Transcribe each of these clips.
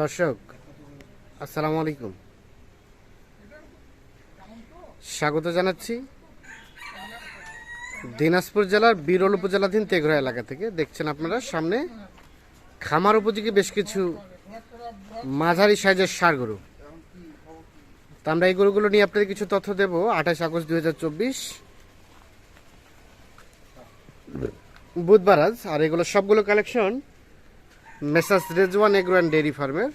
দর্শক, আসসালামু আলাইকুম। স্বাগত জানাচ্ছি দিনাজপুর জেলার বিরল উপজেলাধীন তেঘরা এলাকা থেকে। দেখছেন আপনারা, সামনে খামার উপযোগী বেশ কিছু মাঝারি সাইজের সার গরু। তা আমরা এই গরুগুলো নিয়ে আপনাদের কিছু তথ্য দেব। আঠাশ আগস্ট দুই হাজার চব্বিশ। বুধবার আজ, আর এগুলো সবগুলো collection messrs Rezwan agro and dairy ফার্মের।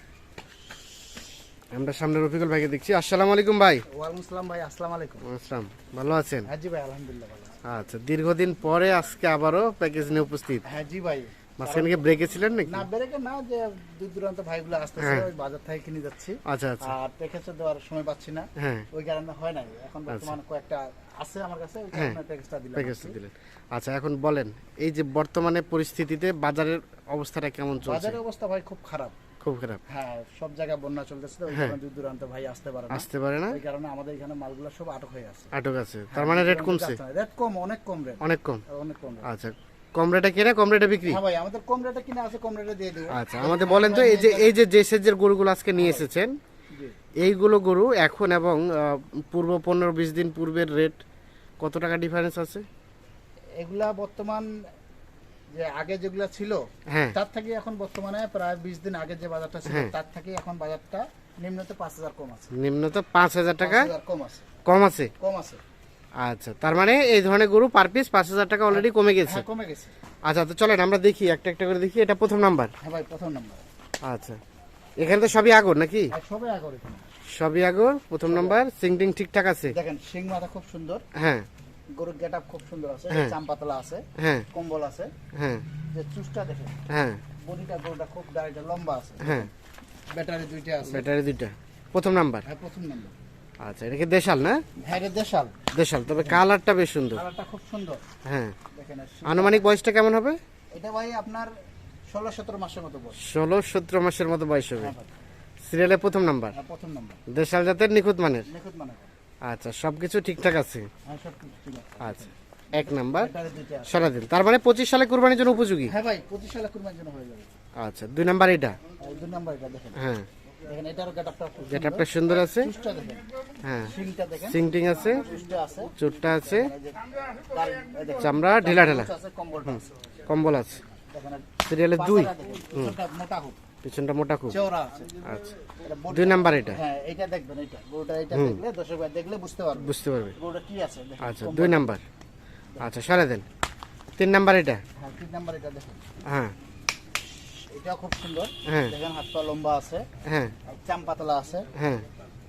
আমরা সামনে রফিকুল ভাইকে দেখছি। আসসালামু আলাইকুম ভাই। ওয়ালাইকুম আসসালাম ভাই আসসালামু আলাইকুম। আসসালাম। ভালো আছেন? হ্যাঁ জি ভাই আলহামদুলিল্লাহ ভালো আচ্ছা দীর্ঘদিন পরে আজকে আবারও প্যাকেজ নিয়ে উপস্থিত। হ্যাঁ জি ভাই। মাঝখানে ব্রেকে ছিলেন নাকি? না বেরেকে না যে দূর দূরান্ত ভাইগুলো আসতেছে হ্যাঁ। ওই বাজার থেকে কিনে যাচ্ছি। আচ্ছা আচ্ছা। আর প্যাকেজে দেওয়ার সময় পাচ্ছি না। হ্যাঁ। ওই কারণে হয় নাই। এখন বর্তমান কয়েকটা আছে আমার কাছে ওই হ্যাঁ। কারণে প্যাকেজটা দিলাম। প্যাকেজটা দিলেন। আচ্ছা এখন বলেন এই যে বর্তমানে পরিস্থিতিতে বাজারের অবস্থাটা কেমন চলছে? বাজারের অবস্থা ভাই খুব খারাপ। খুব খারাপ। হ্যাঁ সব জায়গায় বন্যা চলতেছে তো ওই। কারণে দূর দূরান্ত ভাই আসতে পারে না। আসতে পারে না। ওই কারণে আমাদের এখানে মালগুলো সব আটক হয়ে আছে। আটক আছে। তার মানে রেট কমছে? রেট কম অনেক কম রেট অনেক কম? অনেক কম আচ্ছা কম রেটে কেনা কম রেটে বিক্রি? হ্যাঁ ভাই আমাদের কম রেটে কিনে আছে কম রেটে দিয়ে দেবো। আচ্ছা আমাদের বলেন তো এই যে এই যে যে সেজের গরুগুলো আজকে নিয়ে এসেছেন এইগুলো গরু এখন এবং পূর্ব পনেরো বিশ দিন পূর্বের রেট কত টাকা ডিফারেন্স আছে? এগুলা বর্তমান যে আগে যেগুলা ছিল হ্যাঁ। তার থেকে এখন বর্তমানে প্রায় বিশ দিন আগে যে বাজারটা ছিল হ্যাঁ। তার থেকে এখন বাজারটা নিম্নত পাঁচ হাজার কম আছে। নিম্নত পাঁচ হাজার টাকা কম আছে। কম আছে? কম আছে। আচ্ছা তার মানে এই ধরনের গরু পার পিস পাঁচ হাজার টাকা অলরেডি কমে গেছে? হ্যাঁ কমে গেছে। আচ্ছা তো চলেন আমরা দেখি একটা একটা করে দেখি এটা প্রথম নাম্বার হ্যাঁ ভাই প্রথম নাম্বার আচ্ছা এখানে তো সবই আগর নাকি? সবই সবে আগর সবই আগর প্রথম নাম্বার সিংটিং ঠিকঠাক আছে? দেখেন শিং মাথা খুব সুন্দর। হ্যাঁ। গরুর গেট খুব সুন্দর আছে হ্যাঁ। চাম্পাতলা আছে হ্যাঁ। কম্বল আছে। হ্যাঁ। যে চুষটা দেখেন হ্যাঁ। বডিটা গরুটা খুব দাঁড়িটা লম্বা আছে। হ্যাঁ। ব্যাটারি দুইটা আছে। ব্যাটারি দুইটা। প্রথম নাম্বার হ্যাঁ প্রথম নাম্বার আচ্ছা এটা কি দেশাল না? হ্যাঁ রে দেশাল। দেশাল তবে কালারটা বেশ সুন্দর। কালারটা খুব সুন্দর। হ্যাঁ। দেখেন আনুমানিক বয়সটা কেমন হবে? এটা ভাই আপনার ষোলো সতেরো মাসের মতো বয়স। ষোলো সতেরো মাসের মতো বয়স হবে। হ্যাঁ সিরিয়ালের প্রথম নাম্বার? হ্যাঁ, প্রথম নাম্বার। দেশাল জাতের নিখুঁত মানের? নিখুঁত মানে আচ্ছা সবকিছু ঠিকঠাক আছে? হ্যাঁ সব কিছু ঠিক আছে। আচ্ছা এক নাম্বার। আছে। সারাদিন তার মানে পঁচিশ সালে কুরবানির জন্য উপযোগী? হ্যাঁ ভাই পঁচিশ সালে কুরবানির জন্য হয়ে যাবে। আচ্ছা দুই নাম্বার এটা? দুই নাম্বার এটা দেখেন। হ্যাঁ। দেখেন এটারও গেট আপটা যেটা আপনার সুন্দর আছে। হ্যাঁ। দেখেন। সিংটিং আছে। চোটটা আছে। চামড়া ঢিলা কম্বল আছে। সিরিয়ালের দুই। পিছনটা মোটা হোক। পিছনটা মোটা খুব চওড়া আছে। আচ্ছা। দুই নাম্বার এটা। হ্যাঁ এটা দেখবেন এটা গরুটা এটা দেখলে দর্শক ভাই দেখলে বুঝতে পারবে। বুঝতে পারবে। গরুটা কি আছে আচ্ছা দুই নাম্বার। আচ্ছা সারা দেন। তিন নাম্বার এটা। হ্যাঁ তিন নাম্বার এটা দেখেন। হ্যাঁ। এটাও খুব সুন্দর। হ্যাঁ। দেখেন হাত পা লম্বা আছে হ্যাঁ। চাম পাতলা আছে। হ্যাঁ।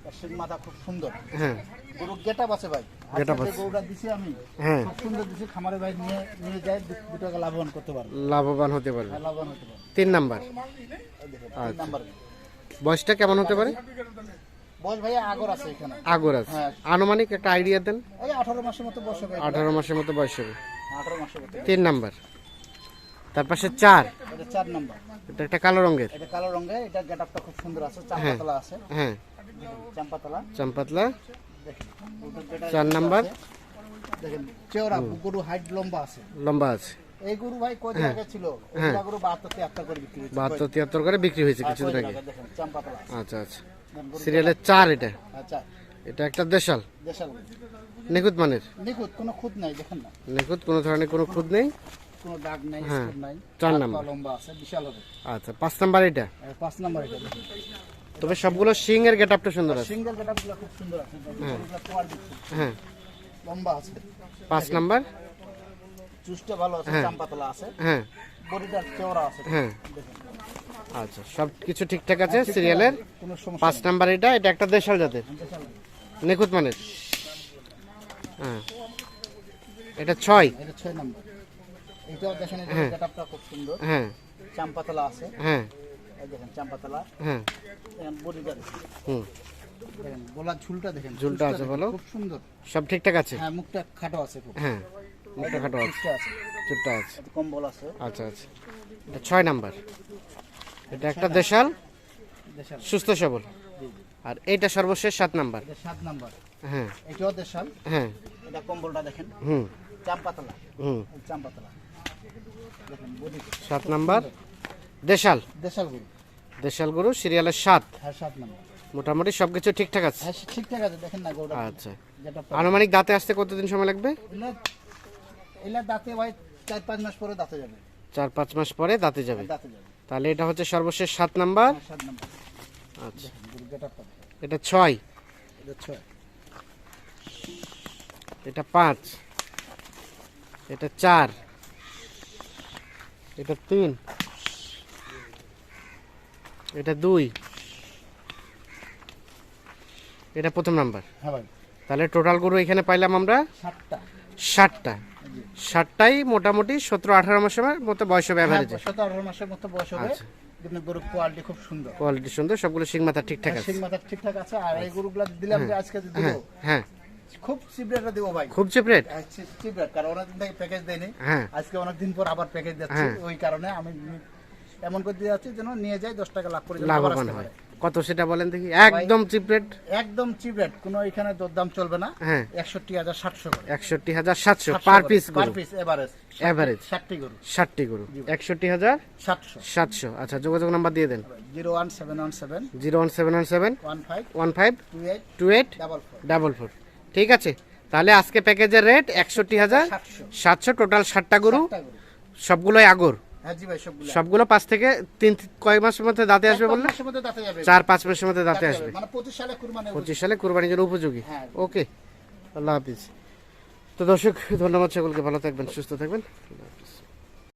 আর মাথা খুব সুন্দর। হ্যাঁ। গরু গেট আছে ভাই। যে আছে। গরুটা দিছি আমি হ্যাঁ। খুব সুন্দর দিছি খামারে ভাই নিয়ে নিয়ে যায় দু দু টাকা লাভবান করতে পারবে। লাভবান হতে পারবে। হ্যাঁ, লাভবান হতে পারবে। তিন নাম্বার। আচ্ছা। তিন নাম্বার। বয়সটা কেমন হতে পারে? বয়স ভাইয়া আগর আছে এখানে। আগর আছে। হ্যাঁ। আনুমানিক একটা আইডিয়া দেন। এই আঠারো মাসের মতো বয়স হবে। আঠারো মাসের মতো বয়স হবে। আঠারো মাসের মতো। তিন নাম্বার। তার পাশে চার। এটা চার নাম্বার। এটা একটা কালো রঙের। এটা কালো রঙের এটা গেট আপটা খুব সুন্দর আছে হ্যাঁ। আছে। হ্যাঁ। চাম্পাতলা। চাম্পাতলা। চার নাম্বার। দেখেন চেওড়া গরু হাইট লম্বা আছে। লম্বা আছে। এই গরু ভাই কদিন আগে ছিল? ওইটা গরু বাহাত্তর তিয়াত্তর করে বিক্রি হয়েছে। বাহাত্তর তিয়াত্তর করে বিক্রি হয়েছে কিছুদিন আগে। চাম্পাতলা আচ্ছা আচ্ছা। সিরিয়ালের চার এটা। আচ্ছা এটা একটা দেশাল। দেশাল। নিখুঁত মানের। নিখুঁত কোনো খুঁত নাই দেখেন না। নিখুঁত কোনো ধরনের কোনো খুঁত নেই। কোনো দাগ নাই হ্যাঁ। স্পট নাই। চার নাম্বার। লম্বা আছে বিশাল হবে। আচ্ছা পাঁচ নাম্বার এটা? পাঁচ নাম্বার এটা। তবে সবগুলো সিং এর গেট আপটা সুন্দর আছে। সিঙ্গেল গেটগুলো খুব সুন্দর আছে। দিচ্ছে হ্যাঁ। লম্বা আছে। পাঁচ নাম্বার? চুষটা ভালো আছে চাম্পাতলা আছে। হ্যাঁ। বডিটা চওড়া আছে। হ্যাঁ। আচ্ছা সব কিছু ঠিকঠাক আছে সিরিয়ালের পাঁচ নাম্বার এটা? এটা একটা দেশাল জাতের। নিখুঁত মানের? হ্যাঁ। এটা ছয়? এটা ছয় নাম্বার। এটাও দেখেন এটা গেটআপটা খুব সুন্দর। হ্যাঁ। চাম্পাতলা আছে। হ্যাঁ। এই দেখেন চাম্পাতলা। হ্যাঁ। বডিটা হুম। দেখেন গলার ঝুলটা দেখেন ঝুলটা আছে ভালো। খুব সুন্দর। সব ঠিকঠাক আছে? হ্যাঁ মুখটা খাটো আছে খুব। হ্যাঁ মুখটা খাটো আছে। চুটটা আছে। কম্বল আছে। আচ্ছা আচ্ছা। এটা ছয় নাম্বার। এটা একটা দেশাল। দেশাল। সুস্থ সবল। আর এইটা সর্বশেষ সাত নাম্বার। এটা সাত নাম্বার। হ্যাঁ। এটাও দেশাল। হ্যাঁ। এটা কম্বলটা দেখেন। হুম। চাম্পাতলা। হুম। চাম্পাতলা। সাত নাম্বার দেশাল। দেশাল গরু। দেশাল গরু সিরিয়ালের সাত। হ্যাঁ মোটামুটি সবকিছু ঠিকঠাক আছে? হ্যাঁ ঠিকঠাক আছে দেখেন না গরুটা। আচ্ছা। আনুমানিক দাঁতে আসতে কতদিন সময় লাগবে? এলা দাঁতে ভাই চার পাঁচ মাস পরে দাঁতে যাবে। চার পাঁচ মাস পরে দাঁতে যাবে? তাহলে এটা হচ্ছে সর্বশেষ সাত নাম্বার। হ্যাঁ, আচ্ছা। এটা ছয়। এটা ছয়। এটা পাঁচ। এটা চার। এটা তিন। এটা দুই। এটা প্রথম নাম্বার। হ্যাঁ ভাই। তাহলে টোটাল গরু এখানে পাইলাম আমরা সাতটা। ষাটটা ষাটটাই মোটামুটি সতেরো আঠারো মাসের মতো বয়স হবে অ্যাভারেজে সতেরো আঠারো মাসের মতো বয়স হবে। আচ্ছা। কিন্তু গরুর কোয়ালিটি খুব সুন্দর। কোয়ালিটি সুন্দর সবগুলো শিং মাথা ঠিকঠাক আছে। সিং মাথা ঠিকঠাক আছে। আর এই গরুগুলা দিলাম যে আজকে যে হ্যাঁ। খুব সিপ্রেটটা দিব ভাই। খুব চিপ রেট সিপ্রেট কারণ অনেকদিন থেকে প্যাকেজ দেয়নি। হ্যাঁ। আজকে অনেকদিন পর আবার প্যাকেজ দিচ্ছি। ওই কারণে আমি এমন করে দিয়ে যাচ্ছি যেন নিয়ে যাই দশ টাকা লাভ করে লাভবান হয়। কত সেটা বলেন দেখি? একদম চিপ রেট একদম চিপ রেট কোনো এখানে দরদাম চলবে না। হ্যাঁ। একষট্টি হাজার সাতশো একষট্টি হাজার সাতশো per piece per piece average. ষাটটি গরু। ষাটটি গরু। একষট্টি হাজার সাতশো। সাতশো। আচ্ছা যোগাযোগ নাম্বার দিয়ে দেন। Zero one seven one seven zero one seven one seven one five one five two eight two eight double four. Double four. ঠিক আছে? তাহলে আজকে প্যাকেজের রেট একষট্টি হাজার সাতশো টোটাল ষাটটা গরু। সবগুলোই আগর। হ্যাঁ জি ভাই সবগুলো পাঁচ থেকে তিন কয়েক মাসের মধ্যে দাঁতে আসবে বললে? চার পাঁচ মাসের মধ্যে দাঁতে আসবে। মানে পঁচিশ সালে কুরবানি পঁচিশ সালে কোরবানির জন্য উপযোগী। হ্যাঁ। ওকে আল্লাহ হাফিজ। তো দর্শক ধন্যবাদ সকলকে। ভালো থাকবেন সুস্থ থাকবেন।